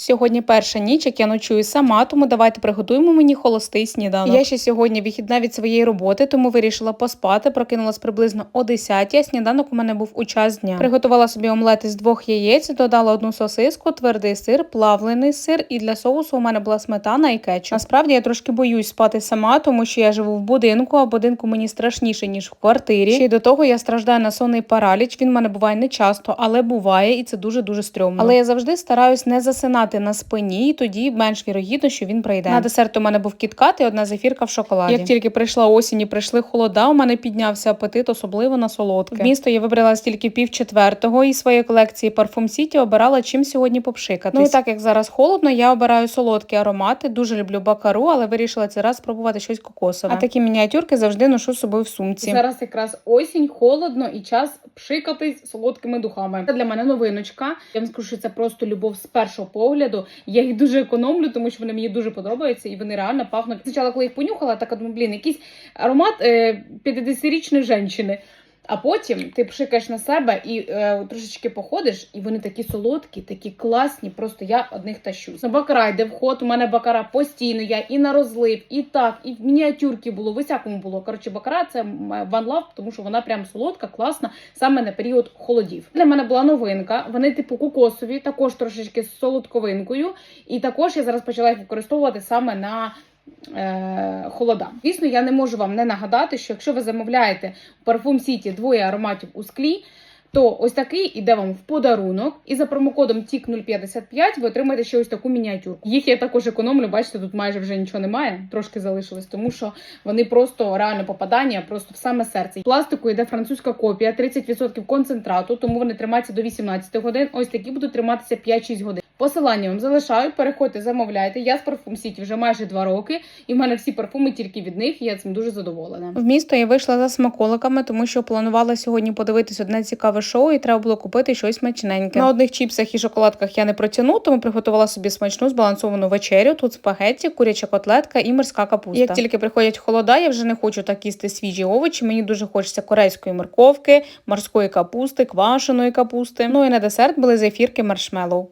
Сьогодні перша ніч, як я ночую сама, тому давайте приготуємо мені холостий сніданок. Я ще сьогодні вихідна від своєї роботи, тому вирішила поспати. Прокинулась приблизно о 10, а сніданок у мене був у час дня. Приготувала собі омлет із двох яєць, додала одну сосиску, твердий сир, плавлений сир, і для соусу у мене була сметана і кетчуп. Насправді я трошки боюсь спати сама, тому що я живу в будинку, а в будинку мені страшніше ніж в квартирі. Ще й до того я страждаю на сонний параліч. Він в мене буває не часто, але буває, і це дуже дуже стрьомно. Але я завжди стараюсь не засинати на спині, і тоді менш вірогідно, що він прийде. На десерт у мене був кіткат і одна зефірка в шоколаді. Як тільки прийшла осінь і прийшли холода, у мене піднявся апетит, особливо на солодке. В місто я вибрала тільки пів четвертого і своєї колекції Parfum City обирала чим сьогодні попшикатись. Ну і так як зараз холодно, я обираю солодкі аромати. Дуже люблю бакару, але вирішила цей раз спробувати щось кокосове. А такі мініатюрки завжди ношу з собою в сумці. Зараз якраз осінь, холодно і час пшикатись солодкими духами. Це для мене новиночка. Я вам скажу, що це просто любов з першого погляду. Я їх дуже економлю, тому що вони мені дуже подобаються і вони реально пахнуть. Спочатку, коли їх понюхала, так думаю, блін, якийсь аромат е, 50-річної жінки. А потім ти пшикаєш на себе і е, трошечки походиш, і вони такі солодкі, такі класні. Просто я одних тащусь. На бакара йде вход. У мене бакара постійно. Я і на розлив, і так, і в мініатюрки було. В усякому було. Коротше, бакара це One Love, тому що вона прям солодка, класна, саме на період холодів. Для мене була новинка. Вони типу кокосові, також трошечки з солодковинкою. І також я зараз почала їх використовувати саме на холода. Звісно, я не можу вам не нагадати, що якщо ви замовляєте у Parfum City двоє ароматів у склі, то ось такий іде вам в подарунок, і за промокодом TIC055 ви отримаєте ще ось таку мініатюрку. Їх я також економлю. Бачите, тут майже вже нічого немає, трошки залишилось, тому що вони просто реально попадання, просто в саме серце. В Пластику йде французька копія, 30% концентрату, тому вони тримаються до 18 годин. Ось такі будуть триматися 5-6 годин. Посилання вам залишаю, переходьте, замовляйте. Я з Parfum City вже майже два роки, і в мене всі парфуми тільки від них. і Я цим дуже задоволена. В місто я вийшла за смаколиками, тому що планувала сьогодні подивитись одне цікаве шоу, і треба було купити щось смачненьке. На одних чіпсах і шоколадках я не протягну, тому приготувала собі смачну збалансовану вечерю. Тут спагетті, куряча котлетка і морська капуста. Як тільки приходять холода, я вже не хочу так їсти свіжі овочі. Мені дуже хочеться корейської морковки, морської капусти, квашеної капусти. Ну і на десерт були зефірки маршмеллоу.